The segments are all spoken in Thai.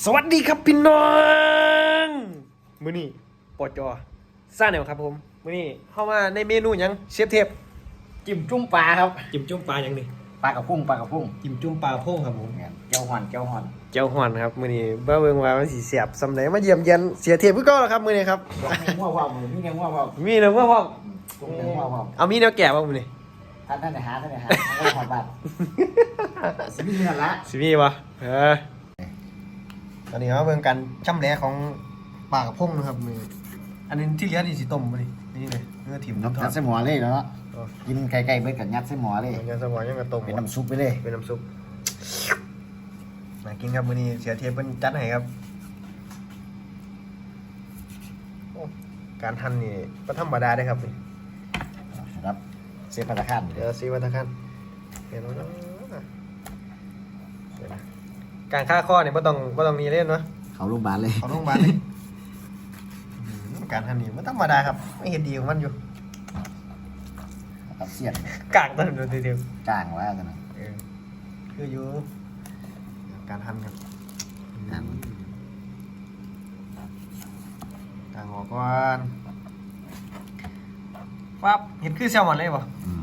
สวัสดีครับพี่น้องมื้อนี้ปอจอซ่าแนวครับผมมื้อนี้เข้ามาในเมนูหยังเชฟเทปจิ้มจุ้มปลาครับจิ้มจุ่มปลาหยังนี่ปลากระพุ้งปลากระพุ้งจิ้มจุ่มปลาโพ่งครับผมเนี่ยเจ้าหอนเจ้าหอนเจ้าหอนครับมื้อนี้เบ้าเบิ่งว่ามันสิเสียบสำไหนมาเยี่ยมเยียนเสียเทปคือเก่าแล้วครับมื้อนี้ครับมั่วว่าวมือมีเนี่ยมั่วว่าวมีเนื้อว่าพ่อตรงนี้มั่วว่าวเอามีแนวแก่ป่ะมื้อนี้ท่านท่านไหนหาท่านไหนหาท่านหอนบาทสิมีเงินละสิมีบ่เออ ตอนนี้มาเบิ่งกันช่ำแหลของปลากระพงนะครับมื้อนี้อันนี้ที่เหลือนี่สิต้มมื้อนี้นี่เลยเนื้อถิ่มน้ำทอยัดดใส่หมอเลยแล้วเนาะอ๋อกินไก่ไก่เบิดกับยัดใส่หมอเลย ยังสมองยังกระต้มเป็นน้ำซุปไปเลย เป็นน้ำซุปมากินครับมื้อนี้เสียเทียบเป็นจัดให้ครับโอ้การทันนี่ก็ธรรมดาได้ครับนี่ครับเซฟพัตตาคารเดี๋ยวซีวัตคันเดี๋ยวนะเดี๋ยวนะ การค่าข้อเนี่ยไม่ต้องไม่ต้องมีเล่นเนาะเขาโรงพยาบาลเลยเขาโรงพยาบาลเลยอืมการทันนี่ไม่ธรรมดาครับ ไม่เห็นดีของมันอยู่กับเสียดกลางต้นเดียวเดียวกลางว่ากันนะเออคืออยู่การทันครับกลางกลางออกก่อนปั๊บเห็นคือแซลมอนเลยป่ะอืม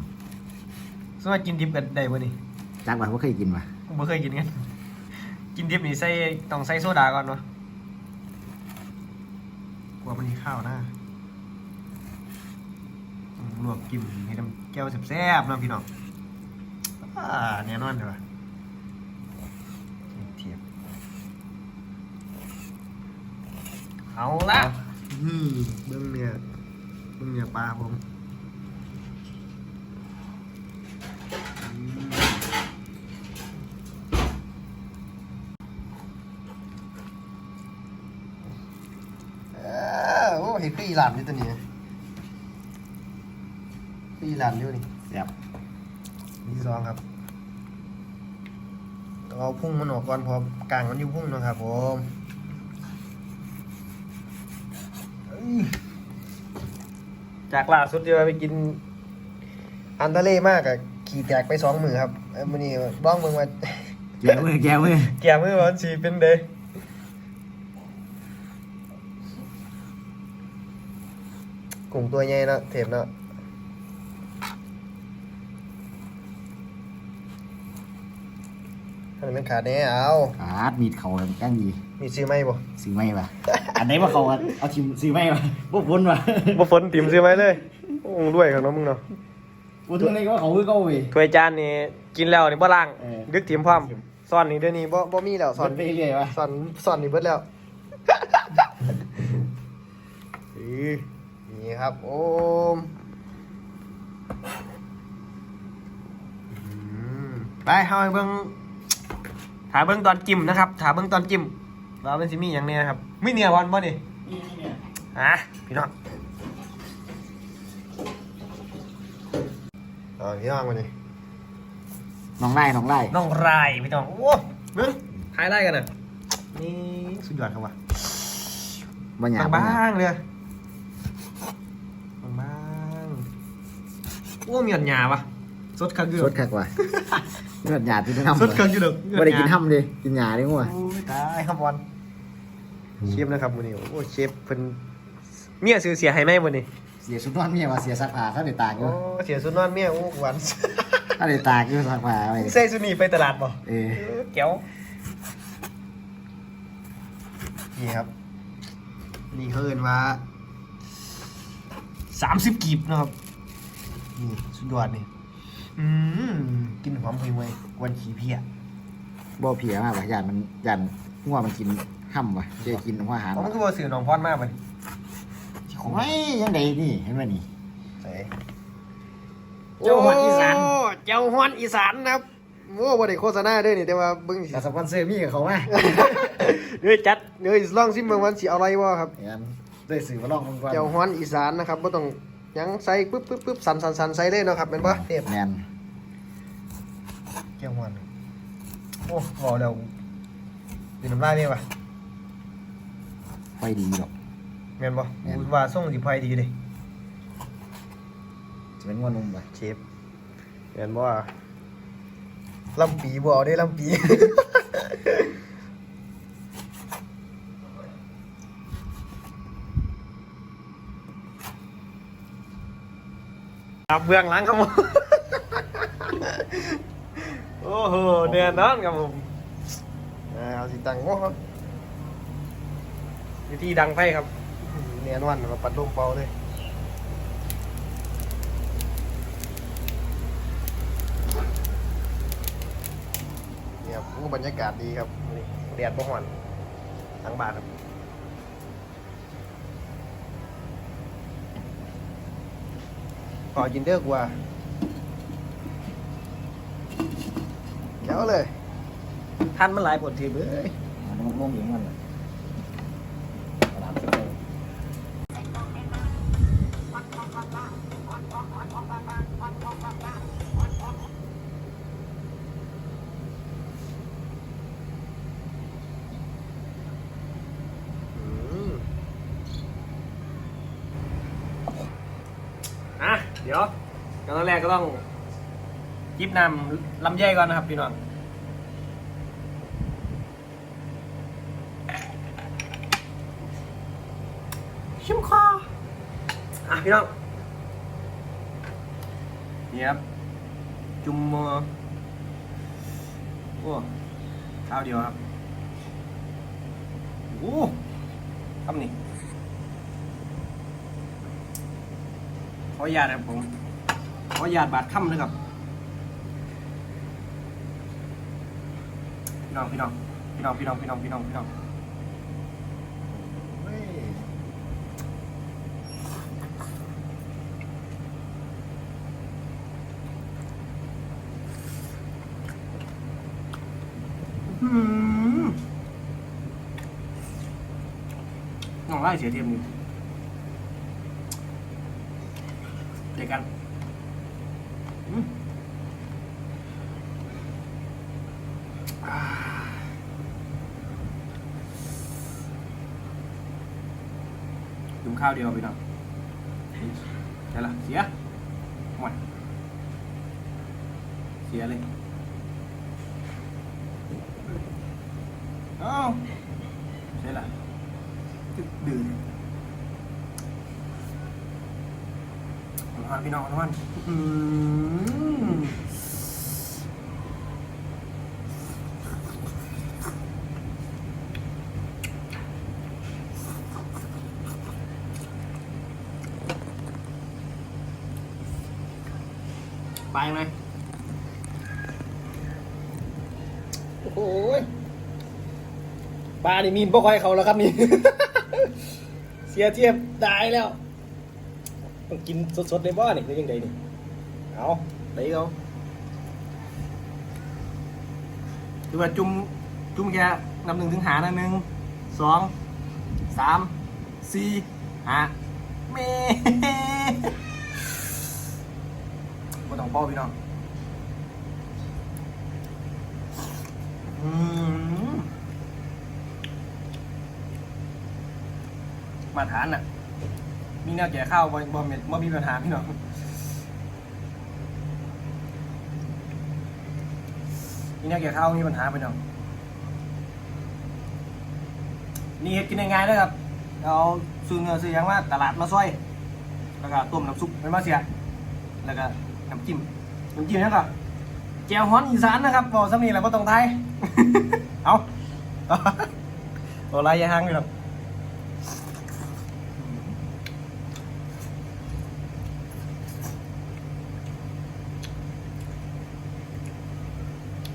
สมมติกินดิบกันได้ป่ะนี่จากว่าเขาเคยกินป่ะผมไม่เคยกินกัน กินดิบนี่ใส่ต้องใส่โซดาก่อนเนาะกลัวมันมีข้าวนะลวกกินให้น้ำแก้วแซ่บๆนะพี่น้องอ่าแน่นอนเลยวะเทียบเอาละเบิ้งเนี่ยเบิ้งเนี่ยปลาผมอืม เออโอ้เห็น คืออีหลานอยู่ตัวนี้คืออีหลานอยู่นี่แซ่บที่สองครับต้องเอาพุ่งมันออกก่อนเพอกลางมันอยู่พุ่งนะครับผมเอ้ยจากล่าสุดที่ว่าไปกิน อันทะเลมากอะขี่แตกไปสองมือครับเอ้ยมันนี่บ้องมึงมาแก้มือแก้มือแก่มือวันสีเป็นเดย กลุ่มตัวใหญ่เนาะเทปเนาะอันนี้มันขาดแน่เอา ขาดมีดเขาแกล้งดีมีซื้อไหมบ่ซื้อไม่ป่ะอันไหนว่าเขาอะเอาชิมซื้อไม่ป่ะพวกพ้นป่ะบ่ฝนติ่มซื้อไหมเลยโอ้รวยของน้องมึงเนาะพูดถึงอะไรก็ว่าเขาคือเก้าเว้ยถ้วยจานนี่กินแล้วนี่บ่ล้างเออดึกถิ่มพร้อมซ่อนนี่เดี๋ยวนี้บ่บ่มีแล้วซ่สออนนไปเรื่อยป่ะซ่อนซ่อนนี่เบิดแล้ว อือ นี่ครับ โอมอืมไปเฮาไปเบิ่งถาเบิ่งตอนจิ้มนะครับถาเบิ่งตอนจิ้มว่ามันสิมีหยังเนี่ยนะครับมีเนื้อวันบ่นี่ฮะพี่น้องเอาพี่น้องมานี่น้องไล่น้องไล่น้องรายพี่น้องโอ้เบิ่งทายไล่กันน่ะนี่สุดยอดครับว่ะบางอย่างบางๆเลยบางๆโอ้มีหยาดหยาปะสดคักอยู่สดคักว่ะเลือดหยาดที่ทำสดคักอยู่เด้อไม่ได้กินห้ำเลยกินหยาได้มั้งโอ้ยตายครับบอลเชฟนะครับวันนี้โอ้เชฟเพิ่นเมียซื้อเสียให้ไหมวันนี้เสียชุดนอนเมียว่าเสียซักผ้าเขาได้ตากอโอ้ยู่เสียสุดนอนเมียโอ้หวานเขาได้ตากอยู่ซักผ้าไว้ใส่สุนีไปตลาดบ่เออเออแก้วนี่ครับ นี่เขาเอินว่าสามสิบกีบนะครับ นี่สุดยอดนี่อืมกินหอมห่วยๆกวนขี้เพี้ยบ่เพียมากว่ะยันมันยันหัวมันกินห้ำว่ะเดี๋ยวกินหัวอาหารเพราะมันคือว่าสื่อหนองพอนมากเลยโอ้ยยังไงนี่เห็นไหมนี่ใส่เจ้าฮอนอีสานโเจ้าฮอนอีสานนะครับโอ้บ่ได้โฆษณาเด้วยนี่แต่ว่าเบิ่งสิกับสปอนเซอร์มีกับเขาไหมเดี๋ยวจัดเดี๋ยวลองซิมเบิ่งวันสิเอาอะไรบ่ครับยันได้สื่อมาลองมันก่อนเจ้าฮอนอีสานนะครับบ่ต้องห ยังใส่ปึ๊บปึ๊บปึ๊บสันสันสันใส่เลยเนาะครับแม่นบ่เทพแมนเจ้าฮอนโอ้บอกแล้วเป็นน้ำลายเนี่ยป่ะไปดีหรอกแม่นบ่แม่นพูดว่าส่งสิไผดีเด้จะเป็นงัวนุ่มป่ะเชฟแม่นบ่ว่าลำปีบ่เอาได้ลำปี ครับเบื้องหลังครับผมโอ้โหเดือนนั้นครับผมอ่าเอาสิตังโม่ครับวิธีดังไฟครับเนียนวันมาปัดลมเป่าเลยเนี่ยครับบรรยากาศดีครับนี่แดดบ่ฮ้อนทั้งบานครับ อกินเด้อกว่าแก้วเลย ท่านมันหลายผลทีเบ้ย มันลงอย่างนั้นเลยตามเสร็จเลย อืมอะ เดี๋ยวขั้นตอนแรกก็ต้องยิบนำลำไยก่อนนะครับพี่น้องชิมคออะพี่น้องนี่ครับจุ่มโอ้ข้าวเดียวครับโอ้ทำนี่ ออนุญาตครับผม ขออนุญาตบาดค่ำนะครับ พี่น้อง พี่น้อง พี่น้อง พี่น้อง พี่น้อง พี่น้อง พี่น้องเฮ้ยอืมน้องไล่เสียเทียมนี่เจอกันอืม อ่าจุ่มข้าวเดียวไปหน้องใช่ละเสียหมดเสียเลยเอ้าใช่ละดึกดื่นนอนพี่น้องนอนอืม ไปไหมโอ้โหยปลานี่มีนบ่ค่อยเขาแล้วครับนี่ เสียเทียบได้แล้ว ต้องกินสดๆในบ้านนี่คือยังไงนี่ เอาไหนเอาคือว่าจุ่มจุ่มแค่นำหนึ่งถึงหานะหนึ่งสองสามสี่ห้าเม่ เป้าพี่น้องมาตรฐานน่ะ มีแนวแก่ข้าวบ่บ่มีบ่มีปัญหาพี่น้องมีแนวแก่ข้าวมีปัญหาพี่น้องนี่เฮ็ดกินง่ายๆนะครับเอาซื้อเนื้อซื้อยังมาตลาดมาซอย แล้วก็ต้มน้ำซุปเป็นมาเสีย แล้วก็ น้ำจิ้มน้ำจิ้มนั่นก็แจ่วฮ้อนอีสานนะครับบอกสำนีแหละบ่ต้องไทย เอาเอาไรยาหางพี่น้อง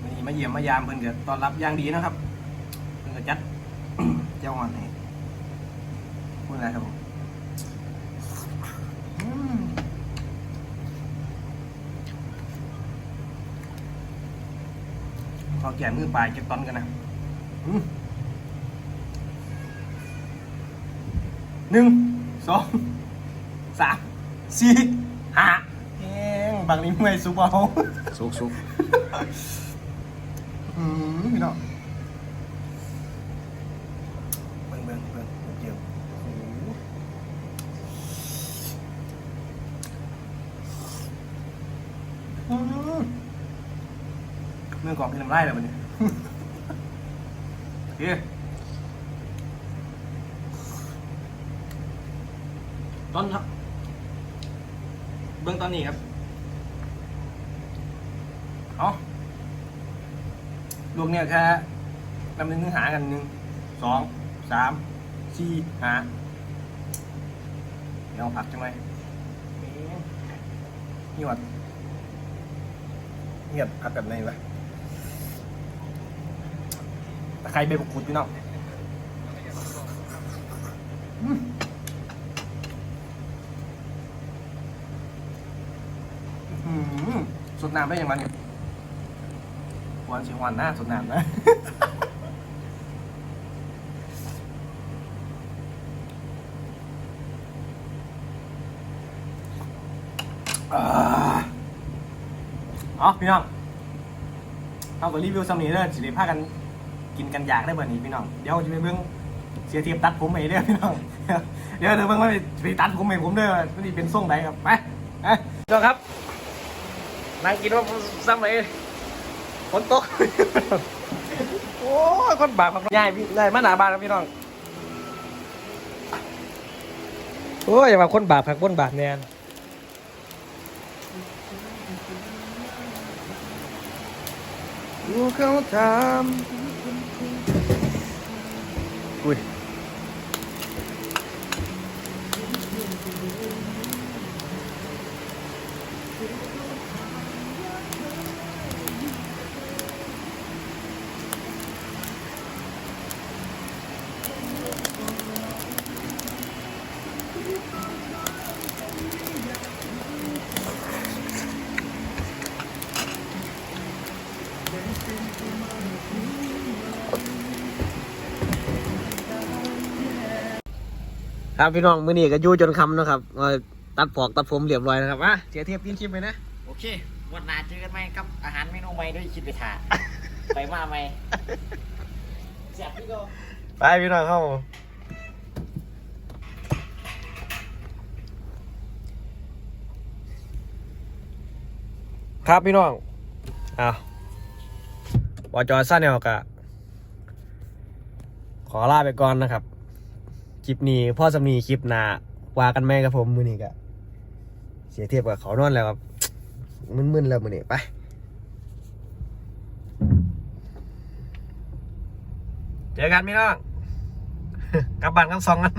วันนี้มาเยี่ยมมายามเพิ่นก็ต้อนรับอย่างดีนะครับเพิ่นก็จัดเจ้าอ่อนให้พูดอะไรครับผม ขอแก่มือปลายเก็บตอนกันนะอืมหนึ่งสองสามสี่ห้าเองบางนี้เมื่อยสุบเอาสุกสุกอืมพี่น้องเบิ่งเบิ่งเบิ่งเกี่ยวโอ้โหอืม เมื่อกรอบเป็นน้ำลายแล้วมันเนี่ยโอเคต้นครับ เบื้องตอนนี้ครับ เอาลูกเนี่ยแค่นำหนึ่งหากันหนึ่งสองสามสี่หาเดี๋ยวเอาผักจังไหมนี่วัดนี่วัดผักแบบไหนวะ ตะไคร้ใบมะกรูดพี่น้องสดน้ำได้ยังไงเนี่ยหวานสิหวานหน้าสดน้ำนะอ๋อพี่น้องเอากับรีวิวซัมนี้เด้อสิได้พากัน กินกันอยากได้แบบนี้พี่น้องเดี๋ยวจะไปเบิ่งเสียเทียบตัดผมไปเด้อพี่น้องเดี๋ยวเดี๋ยวเบิ่งว่าไปตัดผมให้ผมเด้อมันสิเป็นทรงใดครับไปไปเจ้าครับนั่งกินว่าซ้ำไปฝนตกโอ้ยคนบาปครับยายพี่ยายมาหนาบานครับพี่น้องโอ้ยอย่ามาคนบาปครับคนบาปแนนดูเขาทำอุ้ ย ครับพี่น้องมื้อนี้ก็อยู่จนคำนะครับเอ่อตัดปอกตัดผมเรียบร้อยนะครับอะเสียเทียบยินคลิปไปนะ โอเค วันหน้าเจอกันไหมกับอาหารเมนูใหม่ด้วยคิดไปถ่า ไปมาไหมเสียบพี่โก ไปพี่น้องเข้าครับพี่น้องอ้าววอจอสั้นแนวกะขอลาไปก่อนนะครับ คลิปนี้พ่อสำนีคลิปหนาว่ากันแม่กับผมมือนี้กะเสียเทียบกับเขานอนแล้วครับมึนๆแล้วมือนี้ไปเจอกันพี่น้องกลับบ้านกันสองกัน